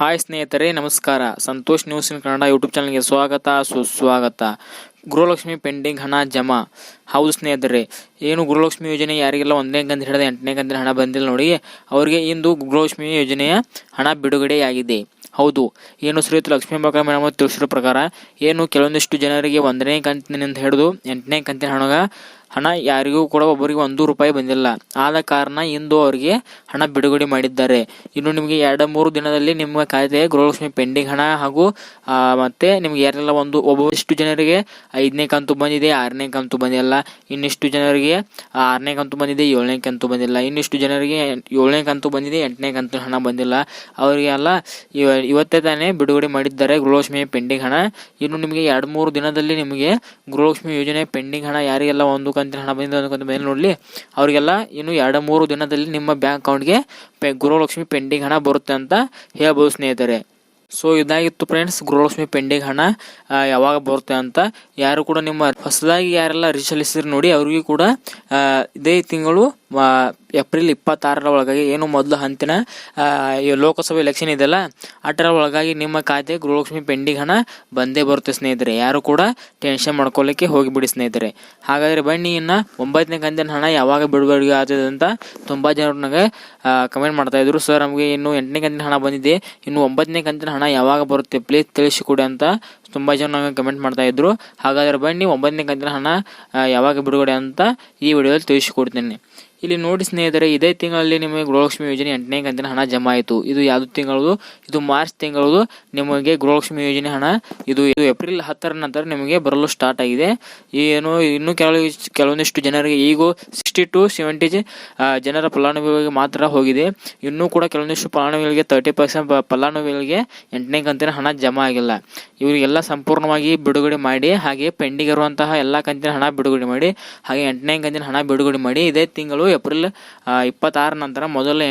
Hi ಸ್ನೇಹಿತರೆ, ನಮಸ್ಕಾರ. Santosh news in Kannada YouTube ಚಾನಲ್ಗೆ ಸ್ವಾಗತ, ಸುಸ್ವಾಗತ. ಗೃಹಲಕ್ಷ್ಮಿ ಪೆಂಡಿಂಗ್ ಹಣ ಜಮಾ. ಹೌದು ಸ್ನೇಹಿತರೆ, ಏನು ಗೃಹಲಕ್ಷ್ಮಿ ಯೋಜನೆ ಯಾರಿಗೆಲ್ಲ ಒಂದನೇ ಕಂತ ಹಿಡಿದ ಎಂಟನೇ ಕಂತಿನ ಹಣ ಬಂದಿಲ್ಲ ನೋಡಿ, ಅವರಿಗೆ ಇಂದು ಗೃಹಲಕ್ಷ್ಮಿ ಯೋಜನೆಯ ಹಣ ಬಿಡುಗಡೆಯಾಗಿದೆ. ಹೌದು. ಏನು ಶ್ರೀಯುತ ಲಕ್ಷ್ಮೀ ಮೇಡಮ್ ತಿಳಿಸಿರೋ ಪ್ರಕಾರ, ಏನು ಕೆಲವೊಂದಿಷ್ಟು ಜನರಿಗೆ ಒಂದನೇ ಕಂತಿನಿಂದ ಹಿಡಿದು ಎಂಟನೇ ಕಂತಿನ ಹಣ ಹಣ ಯಾರಿಗೂ ಕೂಡ ಒಬ್ಬರಿಗೆ ಒಂದು ರೂಪಾಯಿ ಬಂದಿಲ್ಲ. ಆದ ಕಾರಣ ಇಂದು ಅವರಿಗೆ ಹಣ ಬಿಡುಗಡೆ ಮಾಡಿದ್ದಾರೆ. ಇನ್ನು ನಿಮಗೆ ಎರಡು ಮೂರು ದಿನದಲ್ಲಿ ನಿಮ್ಮ ಖಾತೆ ಗೃಹಲಕ್ಷ್ಮಿ ಪೆಂಡಿಂಗ್ ಹಣ ಹಾಗೂ ಮತ್ತೆ ನಿಮ್ಗೆ ಯಾರೆಲ್ಲ ಒಂದು ಒಬ್ಬಷ್ಟು ಜನರಿಗೆ ಐದನೇ ಕಂತು ಬಂದಿದೆ, ಆರನೇ ಕಂತು ಬಂದಿಲ್ಲ. ಇನ್ನಿಷ್ಟು ಜನರಿಗೆ ಆರನೇ ಕಂತು ಬಂದಿದೆ, ಏಳನೇ ಕಂತು ಬಂದಿಲ್ಲ. ಇನ್ನಿಷ್ಟು ಜನರಿಗೆ ಏಳನೇ ಕಂತು ಬಂದಿದೆ, ಎಂಟನೇ ಕಂತು ಹಣ ಬಂದಿಲ್ಲ. ಅವರಿಗೆಲ್ಲ ಇವ, ಇವತ್ತೇ ತಾನೇ ಬಿಡುಗಡೆ ಮಾಡಿದ್ದಾರೆ ಗೃಹಲಕ್ಷ್ಮಿ ಪೆಂಡಿಂಗ್ ಹಣ. ಇನ್ನು ನಿಮಗೆ ಎರಡು ಮೂರು ದಿನದಲ್ಲಿ ನಿಮಗೆ ಗೃಹಲಕ್ಷ್ಮಿ ಯೋಜನೆ ಪೆಂಡಿಂಗ್ ಹಣ, ಯಾರಿಗೆಲ್ಲ ಒಂದು ಕಂತಿನ ಹಣ ಬಂದಿದೆ ಒಂದು ಮೇಲೆ ನೋಡಲಿ. ಅವರಿಗೆಲ್ಲ ಇನ್ನು ಎರಡು ಮೂರು ದಿನದಲ್ಲಿ ನಿಮ್ಮ ಬ್ಯಾಂಕ್ ಅಕೌಂಟ್ಗೆ ಪೆ ಗೃಹಲಕ್ಷ್ಮಿ ಪೆಂಡಿಂಗ್ ಹಣ ಬರುತ್ತೆ ಅಂತ ಹೇಳ್ಬೋದು ಸ್ನೇಹಿತರೆ. ಸೊ ಇದಾಗಿತ್ತು ಫ್ರೆಂಡ್ಸ್ ಗೃಹಲಕ್ಷ್ಮಿ ಪೆಂಡಿಂಗ್ ಹಣ ಯಾವಾಗ ಬರುತ್ತೆ ಅಂತ. ಯಾರು ಕೂಡ ನಿಮ್ಮ ಹೊಸದಾಗಿ ಯಾರೆಲ್ಲ ರಿಜಿಸ್ಟರ್ ನೋಡಿ, ಅವ್ರಿಗೂ ಕೂಡ ಇದೇ ತಿಂಗಳು ಏಪ್ರಿಲ್ ಇಪ್ಪತ್ತಾರರ ಒಳಗಾಗಿ ಏನು ಮೊದಲು ಹಂತಿನ ಈ ಲೋಕಸಭೆ ಎಲೆಕ್ಷನ್ ಇದೆಯಲ್ಲ ಅದರ ಒಳಗಾಗಿ ನಿಮ್ಮ ಖಾತೆ ಗೃಹಲಕ್ಷ್ಮಿ ಪೆಂಡಿಂಗ್ ಹಣ ಬಂದೇ ಬರುತ್ತೆ ಸ್ನೇಹಿತರೆ. ಯಾರು ಕೂಡ ಟೆನ್ಷನ್ ಮಾಡ್ಕೊಳ್ಳಿಕ್ಕೆ ಹೋಗಿಬಿಡಿ ಸ್ನೇಹಿತರೆ. ಹಾಗಾದರೆ ಬನ್ನಿ, ಇನ್ನು ಒಂಬತ್ತನೇ ಕಂತಿನ ಹಣ ಯಾವಾಗ ಬಿಡುಗಡೆ ಆಗ್ತದೆ ಅಂತ ತುಂಬ ಜನರು ನನಗೆ ಕಮೆಂಟ್ ಮಾಡ್ತಾ ಇದ್ರು. ಸರ್ ನಮಗೆ ಇನ್ನು ಎಂಟನೇ ಕಂತಿನ ಹಣ ಬಂದಿದೆ. ಇನ್ನು ಒಂಬತ್ತನೇ ಕಂತಿನ ಹಣ ಯಾವಾಗ ಬರುತ್ತೆ ಪ್ಲೀಸ್ ತಿಳಿಸಿಕೊಡಿ ಅಂತ ತುಂಬ ಜನ ನನಗೆ ಕಮೆಂಟ್ ಮಾಡ್ತಾ ಇದ್ರು. ಹಾಗಾದರೆ ಬನ್ನಿ, ಒಂಬತ್ತನೇ ಕಂತಿನ ಹಣ ಯಾವಾಗ ಬಿಡುಗಡೆ ಅಂತ ಈ ವಿಡಿಯೋದಲ್ಲಿ ತಿಳಿಸಿಕೊಡ್ತೇನೆ. ಇಲ್ಲಿ ನೋಡಿ ಸ್ನೇಹಿತರೆ, ಇದೇ ತಿಂಗಳಲ್ಲಿ ನಿಮಗೆ ಗೃಹಲಕ್ಷ್ಮಿ ಯೋಜನೆ ಎಂಟನೇ ಕಂತಿನ ಹಣ ಜಮಾ ಆಯಿತು. ಇದು ಯಾವುದು ತಿಂಗಳದು? ಇದು ಮಾರ್ಚ್ ತಿಂಗಳದು. ನಿಮಗೆ ಗೃಹಲಕ್ಷ್ಮಿ ಯೋಜನೆ ಹಣ ಇದು ಇದು ಏಪ್ರಿಲ್ ಹತ್ತರ ನಂತರ ನಿಮಗೆ ಬರಲು ಸ್ಟಾರ್ಟ್ ಆಗಿದೆ. ಏನು, ಇನ್ನೂ ಕೆಲವು ಕೆಲವೊಂದಿಷ್ಟು ಜನರಿಗೆ ಈಗ ಸಿಕ್ಸ್ಟಿ ಟು ಸೆವೆಂಟಿ ಜನರ ಫಲಾನುಭವಿಗಳಿಗೆ ಮಾತ್ರ ಹೋಗಿದೆ. ಇನ್ನೂ ಕೂಡ ಕೆಲವೊಂದಿಷ್ಟು ಫಲಾನುಭವಿಗಳಿಗೆ ತರ್ಟಿ ಪರ್ಸೆಂಟ್ ಫಲಾನುಭವಿಗಳಿಗೆ ಎಂಟನೇ ಕಂತಿನ ಹಣ ಜಮಾ ಆಗಿಲ್ಲ. ಇವರಿಗೆಲ್ಲ ಸಂಪೂರ್ಣವಾಗಿ ಬಿಡುಗಡೆ ಮಾಡಿ, ಹಾಗೆ ಪೆಂಡಿಂಗ್ ಇರುವಂತಹ ಎಲ್ಲ ಕಂತಿನ ಹಣ ಬಿಡುಗಡೆ ಮಾಡಿ, ಹಾಗೆ ಎಂಟನೇ ಕಂತಿನ ಹಣ ಬಿಡುಗಡೆ ಮಾಡಿ, ಇದೇ ತಿಂಗಳು ಏಪ್ರಿಲ್ ಇಪ್ಪತ್ತಾರ ನಂತರ ಮೊದಲ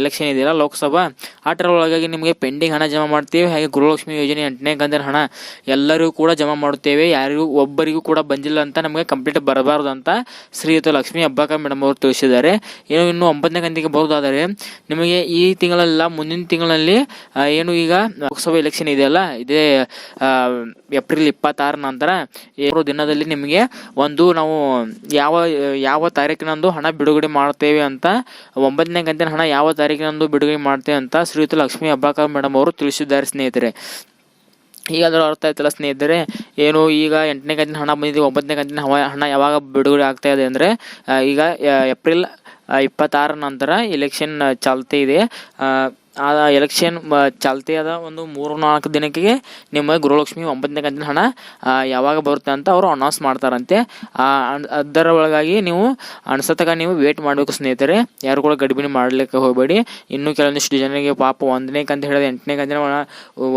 ಎಲೆಕ್ಷನ್ ಇದೆಯಲ್ಲ ಲೋಕಸಭಾ. ಅಷ್ಟರ ಒಳಗಾಗಿ ನಿಮಗೆ ಪೆಂಡಿಂಗ್ ಹಣ ಜಮಾ ಮಾಡ್ತೀವಿ. ಹಾಗೆ ಗೃಹಲಕ್ಷ್ಮಿ ಯೋಜನೆ ಎಂಟನೇ ಕಂತಿನ ಹಣ ಎಲ್ಲರಿಗೂ ಕೂಡ ಜಮಾ ಮಾಡುತ್ತೇವೆ ಯಾರಿಗೂ ಒಬ್ಬರಿಗೂ ಕೂಡ ಬಂದಿಲ್ಲ ಅಂತ ನಮಗೆ ಕಂಪ್ಲೀಟ್ ಬರಬಾರದು ಅಂತ ಶ್ರೀಯುತ ಲಕ್ಷ್ಮೀ ಹಬ್ಬಕ ಮೇಡಮ್ ಅವರು ತಿಳಿಸಿದ್ದಾರೆ. ಏನು ಇನ್ನು ಒಂಬತ್ತನೇ ಕಂತಿಗೆ ಬರೋದಾದರೆ ನಿಮಗೆ ಈ ತಿಂಗಳಲ್ಲ ಮುಂದಿನ ತಿಂಗಳಲ್ಲಿ ಏನು ಈಗ ಲೋಕಸಭಾ ಎಲೆಕ್ಷನ್ ಇದೆಯಲ್ಲ ಇದೇ ಆ, ಏಪ್ರಿಲ್ ಇಪ್ಪತ್ತಾರ ನಂತರ ಏಳು ದಿನದಲ್ಲಿ ನಿಮಗೆ ಒಂದು ನಾವು ಯಾವ ಯಾವ ತಾರೀಕಿನಂದು ಹಣ ಬಿಡುಗಡೆ ಮಾಡ್ತೇವೆ ಅಂತ ಒಂಬತ್ತನೇ ಕಂತಿನ ಹಣ ಯಾವ ತಾರೀಕಿನಂದು ಬಿಡುಗಡೆ ಮಾಡ್ತೇವೆ ಅಂತ ಶ್ರೀಯುತ ಲಕ್ಷ್ಮೀ ಅಬ್ಬಾಕರ್ ಮೇಡಮ್ ಅವರು ತಿಳಿಸಿದ್ದಾರೆ, ಸ್ನೇಹಿತರೆ. ಈಗ ಅದರ ಅರ್ಥ ಆಯ್ತಲ್ಲ ಸ್ನೇಹಿತರೆ? ಏನು ಈಗ ಎಂಟನೇ ಕಂತಿನ ಹಣ ಬಂದಿದೆ, ಒಂಬತ್ತನೇ ಕಂತಿನ ಹಣ ಯಾವಾಗ ಬಿಡುಗಡೆ ಆಗ್ತಾ ಇದೆ ಅಂದರೆ ಈಗ ಏಪ್ರಿಲ್ ಇಪ್ಪತ್ತಾರ ನಂತರ ಎಲೆಕ್ಷನ್ ಚಾಲ್ತಿ ಇದೆ. ಆ, ಎಲೆಕ್ಷನ್ ಚಾಲ್ತಿ ಅದ ಒಂದು ಮೂರು ನಾಲ್ಕು ದಿನಕ್ಕೆ ನಿಮ್ಮ ಗೃಹಲಕ್ಷ್ಮಿ ಒಂಬತ್ತನೇ ಕಂತಿನ ಹಣ ಯಾವಾಗ ಬರುತ್ತೆ ಅಂತ ಅವರು ಅನೌನ್ಸ್ ಮಾಡ್ತಾರಂತೆ. ಅದರ ಒಳಗಾಗಿ ನೀವು ಅನ್ಸತಕ ನೀವು ವೇಟ್ ಮಾಡಬೇಕು ಸ್ನೇಹಿತರೆ. ಯಾರು ಕೂಡ ಗಡಿಬಿಡಿ ಮಾಡಲಿಕ್ಕೆ ಹೋಗಬೇಡಿ. ಇನ್ನೂ ಕೆಲವೊಂದಿಷ್ಟು ಜನರಿಗೆ ಪಾಪ ಒಂದನೇ ಕಂತ ಹೇಳಿದ ಎಂಟನೇ ಕಂತಿನ ಹಣ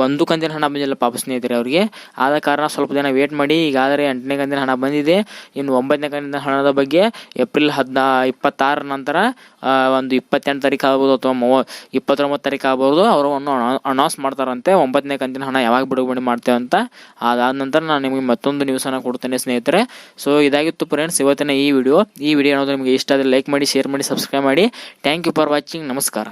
ಒಂದು ಕಂತಿನ ಹಣ ಬಂದಿಲ್ಲ ಪಾಪ ಸ್ನೇಹಿತರೆ ಅವರಿಗೆ. ಆದ ಕಾರಣ ಸ್ವಲ್ಪ ದಿನ ವೇಟ್ ಮಾಡಿ ಈಗಾದರೆ ಎಂಟನೇ ಕಂತಿನ ಹಣ ಬಂದಿದೆ. ಇನ್ನು ಒಂಬತ್ತನೇ ಕಂತಿನ ಹಣದ ಬಗ್ಗೆ ಏಪ್ರಿಲ್ ಹದಿನಾ ಇಪ್ಪತ್ತಾರ ನಂತರ ಒಂದು ಇಪ್ಪತ್ತೆಂಟು ತಾರೀಕು ಆಗ್ಬೋದು ಅಥವಾ ಮೂವ ಇಪ್ಪತ್ತೊಂಬತ್ತು ತಾರೀಕು ಆಗ್ಬೋದು, ಅವರು ಅನೌನ್ಸ್ ಮಾಡ್ತಾರಂತೆ, ಒಂಬತ್ತನೇ ಕಂತಿನ ಹಣ ಯಾವಾಗ ಬಿಡುಗಡೆ ಮಾಡ್ತೇವೆ ಅಂತ. ಅದಾದ ನಂತರ ನಾನು ನಿಮಗೆ ಮತ್ತೊಂದು ನ್ಯೂಸನ್ನು ಕೊಡ್ತೇನೆ ಸ್ನೇಹಿತರೆ. ಸೊ ಇದಾಗಿತ್ತು ಫ್ರೆಂಡ್ಸ್ ಇವತ್ತಿನ ಈ ವಿಡಿಯೋ ಈ ವಿಡಿಯೋ ಅನ್ನೋದು ನಿಮಗೆ ಇಷ್ಟ ಆದರೆ ಲೈಕ್ ಮಾಡಿ ಶೇರ್ ಮಾಡಿ ಸಬ್ಸ್ಕ್ರೈಬ್ ಮಾಡಿ. ಥ್ಯಾಂಕ್ ಯು ಫಾರ್ ವಾಚಿಂಗ್ ನಮಸ್ಕಾರ.